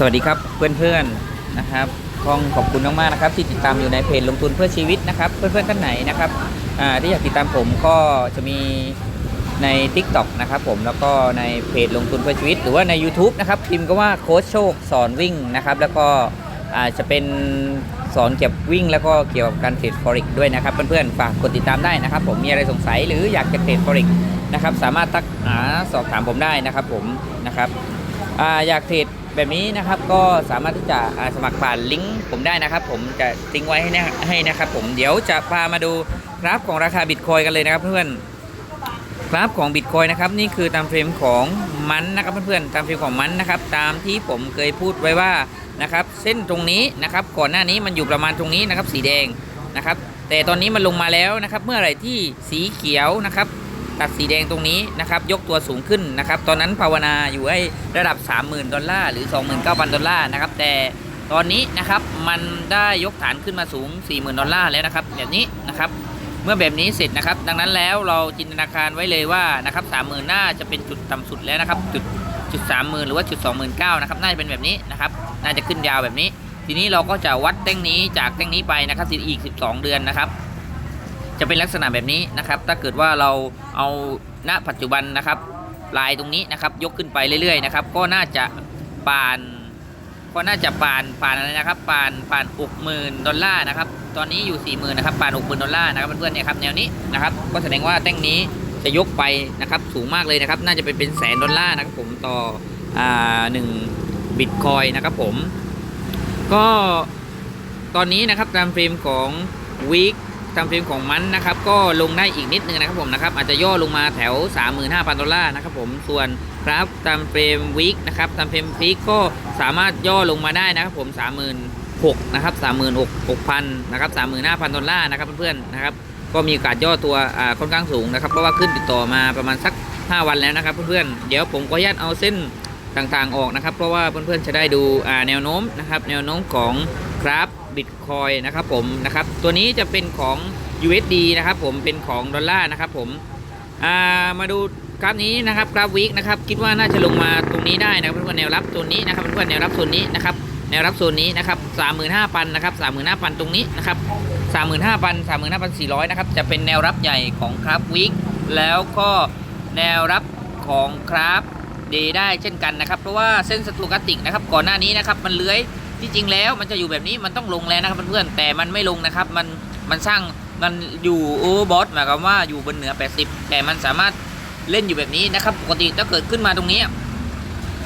สวัสดีครับเพื่อนๆนะครับต้องขอบคุณมากๆนะครับที่ติดตามอยู่ในเพจลงทุนเพื่อชีวิตนะครับเพื่อนๆท่านไหนนะครับที่อยากติดตามผมก็จะมีใน Tik t o อกนะครับผมแล้วก็ในเพจลงทุนเพื่อชีวิต หรือว่าใน YouTube นะครับพิมพ์ก็ว่าโค้ชโชคสอนวิ่งนะครับแล้วก็อาจจะเป็นสอนเกี่ยวกับวิ่ง แล้วก็เกี่ยวกับการเทรดฟอริกด้วยนะครับเพื่อนๆฝากกดติดตามได้นะครับ ผมมีอะไรสงสัยหรืออยากจะเทรดฟอริกนะครับสามารถทักหาสอบถามผมได้นะครับผมนะครับออยากเทรด แบบนี้นะครับก็สามารถที่จะสมัครผ่านลิงก์ผมได้นะครับ ผมจะทิ้งไว้ให้นะให้นะครับ ผมเดี๋ยวจะพามาดูกราฟของราคาบิตคอยกันเลยนะครับเพื่อนกราฟของบิตคอยนะครับนี่คือตามเฟรมของมันนะครับเพื่อนๆตามเฟรมของมันนะครับตามที่ผมเคยพูดไว้ว่านะครับเส้นตรงนี้นะครับก่อนหน้านี้มันอยู่ประมาณตรงนี้นะครับสีแดงนะครับแต่ตอนนี้มันลงมาแล้วนะครับเมื่อไหร่ที่สีเขียวนะครับ ตัดสีแดงตรงนี้นะครับยกตัวสูงขึ้นนะครับตอนนั้นภาวนาอยู่ให้ระดับ 30,000 ดอลลาร์หรือ 29,000 ดอลลาร์นะครับแต่ตอนนี้นะครับมันได้ยกฐานขึ้นมาสูง 40,000 ดอลลาร์แล้วนะครับแบบนี้นะครับเมื่อแบบนี้เสร็จนะครับ ดังนั้นแล้วเราจินตนาการไว้เลยว่านะครับ30,000น่าจะเป็นจุดต่ำสุดแล้วนะครับจุดจุด30,000หรือว่าจุด29,000นะครับน่าจะเป็นแบบนี้นะครับน่าจะขึ้นยาวแบบนี้ ทีนี้เราก็จะวัดเต้งนี้จากเต้งนี้ไปนะครับอีก 12 เดือนนะครับ จะเป็นลักษณะแบบนี้นะครับ ถ้าเกิดว่าเราเอาณปัจจุบันนะครับลายตรงนี้นะครับ ยกขึ้นไปเรื่อยๆนะครับ ก็น่าจะปานก็น่าจะปานปานอะไรนะครับปานปานหกหมื่นดอลลาร์นะครับ ตอนนี้อยู่สี่หมื่นนะครับปานหกหมื่นดอลลาร์นะครับเพื่อนๆเนี่ยครับแนวนี้นะครับ ก็แสดงว่าแท่งนี้จะยกไปนะครับสูงมากเลยนะครับ น่าจะเป็นเป็นแสนดอลลาร์นะครับผมต่ออ่าหนึ่งบิตคอยนะครับผม ก็ตอนนี้นะครับตามเฟรมของวี คตามเฟรมของมันนะครับก็ลงได้อีกนิดนึงนะครับผมนะครับอาจจะย่อลงมาแถว 35,000 ดอลลาร์นะครับผมส่วนกราฟตามเฟรมวีคนะครับตามเฟรมพีคก็สามารถย่อลงมาได้นะครับผม 36,000นะครับ36,000นะครับ35,000 ดอลลาร์นะครับเพื่อนๆนะครับก็มีโอกาสย่อตัวอ่าค่อนข้างสูงนะครับเพราะว่าขึ้นติดต่อมาประมาณสัก 5 วันแล้วนะครับเพื่อนๆเดี๋ยวผมก็ญาตเอาเส้นต่างๆออกนะครับ เพราะว่าเพื่อนๆจะได้ดูอ่าแนวโน้มนะครับแนวโน้มของกราฟ บิตคอยนะครับผมนะครับตัวนี้จะเป็นของ USD นะครับผมเป็นของดอลลาร์นะครับผมามาดูกราฟนี้นะครับกราฟวีคนะครับคิดว่าน่าจะลงมาตรงนี้ได้นะครับเพื่อนๆแนวรับตัวนี้นะครับเพื่อนๆแนวรับโซนนี้นะครับแนวรับโซนนี้นะครับ35,000นะครับ35,000ตรงนี้นะครับ35,000 35,400นะครับจะเป็นแนวรับใหญ่ของกราฟวีคแล้วก็แนวรับของกราฟเดย์ได้เช่นกันนะครับ เพราะว่าเส้นสตูกัติกนะครับก่อนหน้านี้นะครับมันเลื้อย ที่จริงแล้วมันจะอยู่แบบนี้มันต้องลงแล้วนะครับเพื่อนๆแต่มันไม่ลงนะครับ มันมันสร้างมันอยู่โอเวอร์บอทหมายความว่าอยู่บนเหนือ 80 แต่มันสามารถเล่นอยู่แบบนี้นะครับ ปกติถ้าเกิดขึ้นมาตรงนี้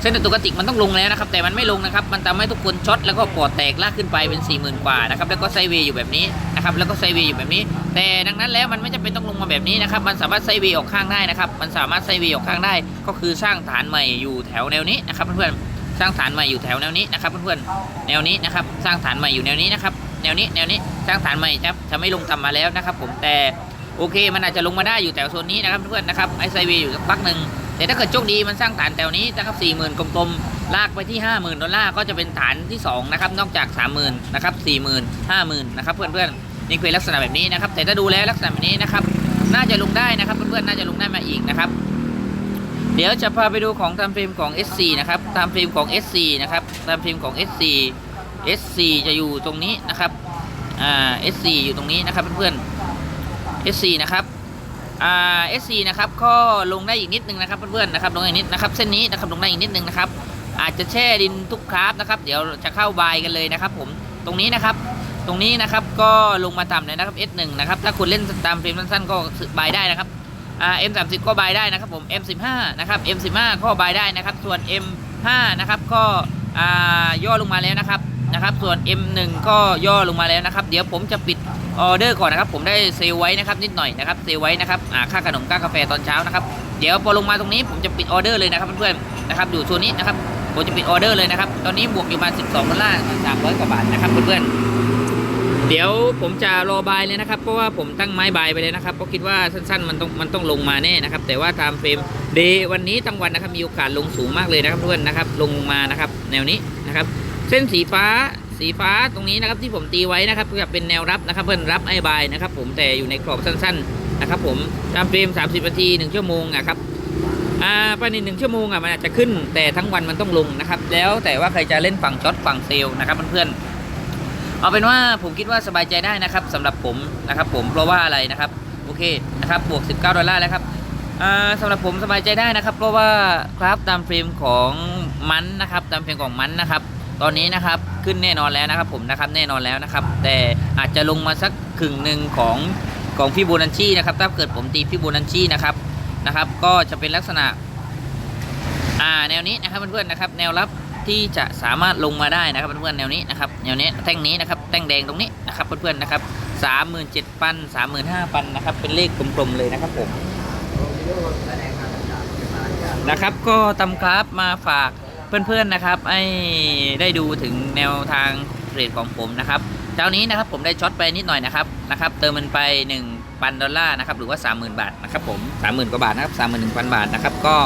เส้นตุกติกมันต้องลงแล้วนะครับ แต่มันไม่ลงนะครับ มันทำให้ทุกคนช็อตแล้วก็ปอดแตกลากขึ้นไปเป็น 40,000 กว่านะครับแล้วก็ไซเวย์อยู่แบบนี้นะครับแล้วก็ไซเวย์อยู่แบบนี้ แต่ดังนั้นแล้วมันไม่จำเป็นต้องลงมาแบบนี้นะครับ มันสามารถไซเวย์ออกข้างได้นะครับ มันสามารถไซเวย์ออกข้างได้ ก็คือสร้างฐานใหม่อยู่แถวแนวนี้นะครับเพื่อนๆ สร้างฐานใหม่อยู่แถวแนวนี้นะครับเพื่อนๆแนวนี้นะครับสร้างฐานใหม่อยู่แนวนี้นะครับแนวนี้แนวนี้สร้างฐานใหม่จะจะไม่ลงต่ำมาแล้วนะครับ ผมแต่โอเค มันอาจจะลงมาได้อยู่แถวโซนนี้นะครับเพื่อนๆนะครับไอไซเวยอยู่สักพักหนึ่งแต่ถ้าเกิดโชคดีมันสร้างฐานแถวนี้นะครับสี่หมื่นกลมๆลากไปที่ห้าหมื่นดอลลาร์ก็จะเป็นฐานที่สองนะครับนอกจากสามหมื่นนะครับสี่หมื่นห้าหมื่นนะครับเพื่อนๆนี่คือลักษณะแบบนี้นะครับแต่ถ้าดูแล้วลักษณะแบบนี้นะครับน่าจะลงได้นะครับเพื่อนๆน่าจะลงได้มาอีกนะครับ เดี๋ยวจะพาไปดูของตามเฟรมของ S4 นะครับตามเฟรมของ S4 นะครับตามเฟรมของ S4 S4 จะอยู่ตรงนี้นะครับอ่า S4 อยู่ตรงนี้นะครับเพื่อนๆ S4 นะครับอ่า S4 นะครับก็ลงได้อีกนิดนึงนะครับเพื่อนๆนะครับลงอีกนิดนะครับเส้นนี้นะครับลงได้อีกนิดนึงนะครับ อาจจะแช่ดินทุกคราฟนะครับเดี๋ยวจะเข้าบายกันเลยนะครับ ผมตรงนี้นะครับตรงนี้นะครับก็ลงมาต่ำเลยนะครับ S1 นะครับถ้าคุณเล่นตามเฟรมสั้นๆก็บายได้นะครับ M30 ก็บายได้นะครับผม M15 นะครับ M15 ก็บายได้นะครับ ส่วน M5 นะครับก็ย่อลงมาแล้วนะครับนะครับ ส่วน M1 ก็ย่อลงมาแล้วนะครับ เดี๋ยวผมจะปิดออเดอร์ก่อนนะครับผมได้เซลไว้นะครับนิดหน่อยนะครับเซลไว้นะครับค่าขนมค่ากาแฟตอนเช้านะครับเดี๋ยวพอลงมาตรงนี้ผมจะปิดออเดอร์เลยนะครับเพื่อนๆนะครับอยู่ส่วนนี้นะครับผมจะปิดออเดอร์เลยนะครับตอนนี้บวกอยู่มา 12ดอลลาร์300 กว่าบาทนะครับเพื่อนๆ เดี๋ยวผมจะรอบายเลยนะครับเพราะว่าผมตั้งไม้บายไปเลยนะครับเพราะคิดว่าสั้นๆมันต้องมันต้องลงมาแน่นะครับ แต่ว่าตามเฟรมเดย์วันนี้ทั้งวันนะครับมีโอกาสลงสูงมากเลยนะครับเพื่อนนะครับ ลงมานะครับแนวนี้นะครับ เส้นสีฟ้าสีฟ้าตรงนี้นะครับที่ผมตีไว้นะครับจะเป็นแนวรับนะครับ เพื่อนรับไอ้บายนะครับ ผมแต่อยู่ในกรอบสั้น ๆนะครับ ผมตามเฟรม30นาที1ชั่วโมงนะครับอ่าภายในหนึ่งชั่วโมงอะมันอาจจะขึ้นแต่ทั้งวันมันต้องลงนะครับ แล้วแต่ว่าใครจะเล่นฝั่งช็อตฝั่งเซลล์นะครับเพื่อนๆ เอาเป็นว่าผมคิดว่าสบายใจได้นะครับสำหรับผมนะครับ ผมเพราะว่าอะไรนะครับโอเคนะครับบวก 19 ดอลลาร์แล้วครับอ่าสำหรับผมสบายใจได้นะครับ เพราะว่าครับตามเฟรมของมันนะครับ ตามเฟรมของมันนะครับ ตอนนี้นะครับขึ้นแน่นอนแล้วนะครับ ผมนะครับแน่นอนแล้วนะครับ แต่อาจจะลงมาสักครึ่งหนึ่งของของฟิโบนัชชีนะครับ ถ้าเกิดผมตีฟิโบนัชชีนะครับนะครับ ก็จะเป็นลักษณะอ่าแนวนี้นะครับเพื่อนๆนะครับ แนวรับ ที่จะสามารถลงมาได้นะครับเพื่อนๆแนวนี้นะครับแนวนี้แท่งนี้นะครับแท่งแดงตรงนี้นะครับเพื่อนๆนะครับสามหมื่นเจ็ดพันสามหมื่นห้าพันนะครับเป็นเลขกลมๆเลยนะครับผมนะครับก็ตำกราฟมาฝากเพื่อนๆนะครับให้ได้ดูถึงแนวทางเทรดของผมนะครับเจ้านี้นะครับผมได้ช็อตไปนิดหน่อยนะครับนะครับเติมมันไป1พันดอลลาร์นะครับหรือว่า 30,000 บาทนะครับผม30,000กว่าบาทนะครับ31,000 บาทนะครับก็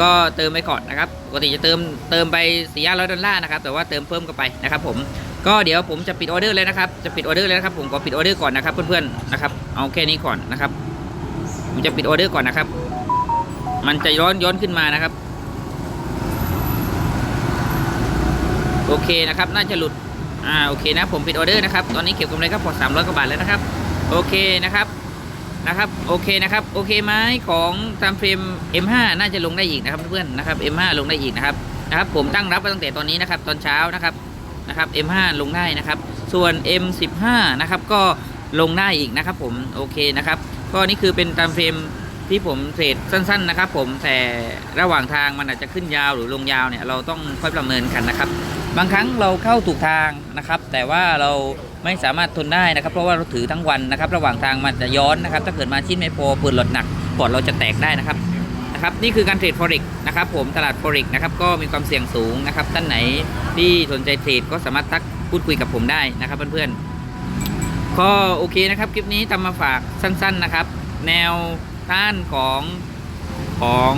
ก็เติมไปก่อนนะครับปกติจะเติมเติมไป4 5 0 0ดอลลาร์นะครับแต่ว่าเติมเพิ่มเข้าไปนะครับผมก็เดี๋ยวผมจะปิดออเดอร์เลยนะครับจะปิดออเดอร์เลยนะครับผมขอปิดออเดอร์ก่อนนะครับเพื่อนๆนะครับเอาแค่นี้ก่อนนะครับ ผมจะปิดออเดอร์ก่อนนะครับ มันจะย้อนย้อนขึ้นมานะครับ โอเคนะครับน่าจะหลุดอ่าโอเคนะผมปิดออเดอร์นะครับตอนนี้เก็บกำไรก็พอ300กว่าบาทแล้วนะครับ โอเคนะครับ นะครับโอเคนะครับโอเคไหมของตามเฟรม M5 น่าจะลงได้อีกนะครับเพื่อนๆนะครับ M5 ลงได้อีกนะครับนะครับผมตั้งรับไว้ตั้งแต่ตอนนี้นะครับตอนเช้านะครับนะครับ M5 ลงได้นะครับ ส่วน M15 นะครับก็ลงได้อีกนะครับผมโอเคนะครับก็นี่คือเป็นตามเฟรมที่ผมเทรดสั้น ๆ นะครับผมแต่ระหว่างทางมันอาจจะขึ้นยาวหรือลงยาวเนี่ยเราต้องค่อยประเมินกันนะครับ บางครั้งเราเข้าถูกทางนะครับ แต่ว่าเรา ไม่สามารถทนได้นะครับ เพราะว่าเราถือทั้งวันนะครับ ระหว่างทางมันจะย้อนนะครับ ถ้าเกิดมาชิ้นไม่พอปืนหลดหนักปอดเราจะแตกได้นะครับนะครับ นี่คือการเทรด forex นะครับ ผมตลาด forex นะครับ ก็มีความเสี่ยงสูงนะครับท่านไหนที่สนใจเทรดก็สามารถทักพูดคุยกับผมได้นะครับเพื่อนๆก็โอเคนะครับคลิปนี้ทำมาฝากสั้น ๆนะครับ แนวต้านของของ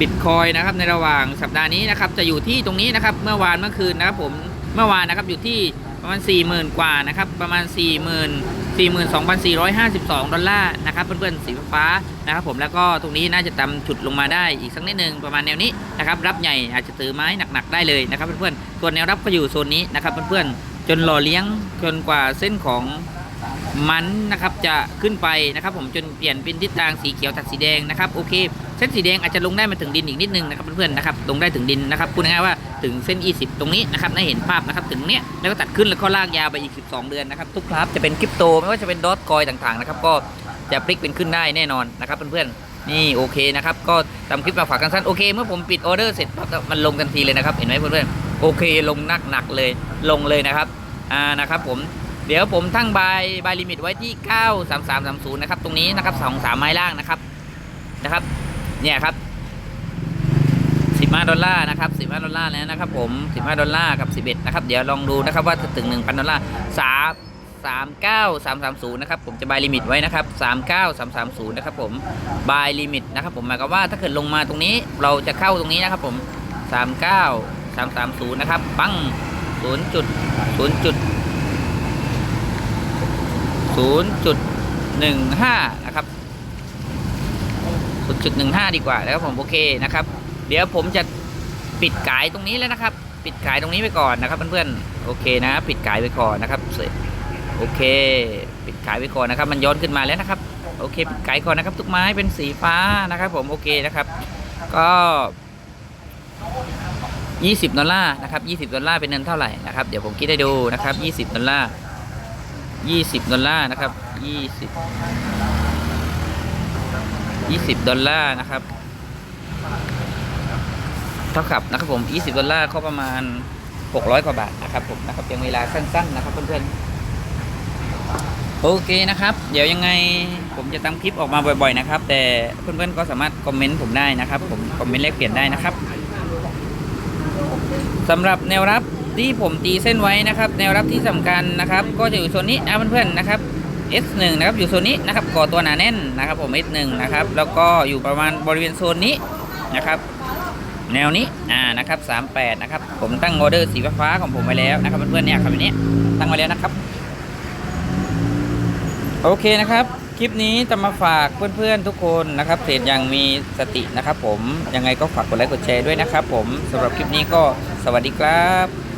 บิตคอยนะครับในระหว่างสัปดาห์นี้นะครับ จะอยู่ที่ตรงนี้นะครับ เมื่อวานเมื่อคืนนะครับผม เมื่อวานนะครับอยู่ที่ประมาณ 4 0,000 กว่านะครับประมาณ 4 0 0 0 0 42,452 ดอลลาร์นะครับเพื่อนๆสีฟ้านะครับผมแล้วก็ตรงนี้น่าจะตำจุดลงมาได้อีกสักนิดนึงประมาณแนวนี้นะครับรับใหญ่อาจจะถือไม้หนักๆได้เลยนะครับเพื่อนๆส่วนแนวรับก็อยู่โซนนี้นะครับเพื่อนๆจนหล่อเลี้ยงจนกว่าเส้นของมันนะครับจะขึ้นไปนะครับผมจนเปลี่ยนเป็นทิศทางสีเขียวตัดสีแดงนะครับโอเค เส้นสีแดงอาจจะลงได้มาถึงดินอีกนิดนึงนะครับเพื่อนๆนะครับลงได้ถึงดินนะครับพูดง่ายๆว่าถึงเส้น 20 ตรงนี้นะครับได้เห็นภาพนะครับถึงเนี้ยแล้วก็ตัดขึ้นแล้วก็ลากยาวไปอีก 12 เดือนนะครับทุกครับจะเป็นคริปโตไม่ว่าจะเป็นดอทคอยต่างๆนะครับก็จะพลิกเป็นขึ้นได้แน่นอนนะครับเพื่อนๆนี่โอเคนะครับก็ทำคลิปมาฝากกันสั้นโอเค เมื่อผมปิดออเดอร์เสร็จมันลงทันทีเลยนะครับเห็นไหมเพื่อนๆโอเคลงหนักๆเลยลงเลยนะครับอ่านะครับผมเดี๋ยวผมตั้งบายบายลิมิตไว้ที่ 93330 นะครับ ตรงนี้นะครับสองสามไม้ล่างนะครับนะครับ เนี่ยครับ15ดอลลาร์นะครับ15ดอลลาร์แล้วนะครับผม15ดอลลาร์กับ11นะครับเดี๋ยวลองดูนะครับว่าจะถึง1,000ดอลลาร์3 39330นะครับผมจะบายลิมิตไว้นะครับ39330นะครับผมบายลิมิตนะครับผมหมายความว่าถ้าเกิดลงมาตรงนี้เราจะเข้าตรงนี้นะครับผม39330นะครับปัง0จุด0จุด0.15นะครับ 0.15 ดีกว่านะครับผมโอเคนะครับ เดี๋ยวผมจะปิดขายตรงนี้แล้วนะครับ ปิดขายตรงนี้ไปก่อนนะครับเพื่อนๆโอเคนะ ปิดขายไปก่อนนะครับเสร็จโอเค ปิดขายไปก่อนนะครับ มันย้อนขึ้นมาแล้วนะครับ โอเค ปิดขายก่อนนะครับ ทุกไม้เป็นสีฟ้านะครับ ผมโอเคนะครับ ก็20ดอลลาร์นะครับ20ดอลลาร์เป็นเงินเท่าไหร่นะครับเดี๋ยวผมคิดให้ดูนะครับ20ดอลลาร์20ดอลลาร์นะครับ20 20 ดอลลาร์นะครับ เท่ากับนะครับผม 20 ดอลลาร์ก็ประมาณ 600 กว่าบาทนะครับผมนะครับยังเวลาสั้นๆนะครับเพื่อนๆโอเคนะครับ เดี๋ยวยังไงผมจะทำคลิปออกมาบ่อยๆนะครับ แต่เพื่อนๆก็สามารถคอมเมนต์ผมได้นะครับ ผมคอมเมนต์แลกเปลี่ยนได้นะครับสำหรับแนวรับที่ผมตีเส้นไว้นะครับ แนวรับที่สำคัญนะครับ ก็จะอยู่โซนนี้นะเพื่อนๆนะครับ S1 นะครับอยู่โซนนี้นะครับก่อตัวหนาแน่นนะครับผม S1 นะครับแล้วก็อยู่ประมาณบริเวณโซนนี้นะครับแนวนี้อ่านะครับ38นะครับผมตั้งออเดอร์สีฟ้าของผมไว้แล้วนะครับเพื่อนๆเนี่ยครับอันนี้ตั้งไว้แล้วนะครับ โอเคนะครับคลิปนี้จะมาฝากเพื่อนๆทุกคนนะครับเทรดอย่างมีสตินะครับผมยังไงก็ฝากกดไลค์กดแชร์ด้วยนะครับผมสำหรับคลิปนี้ก็สวัสดีครับ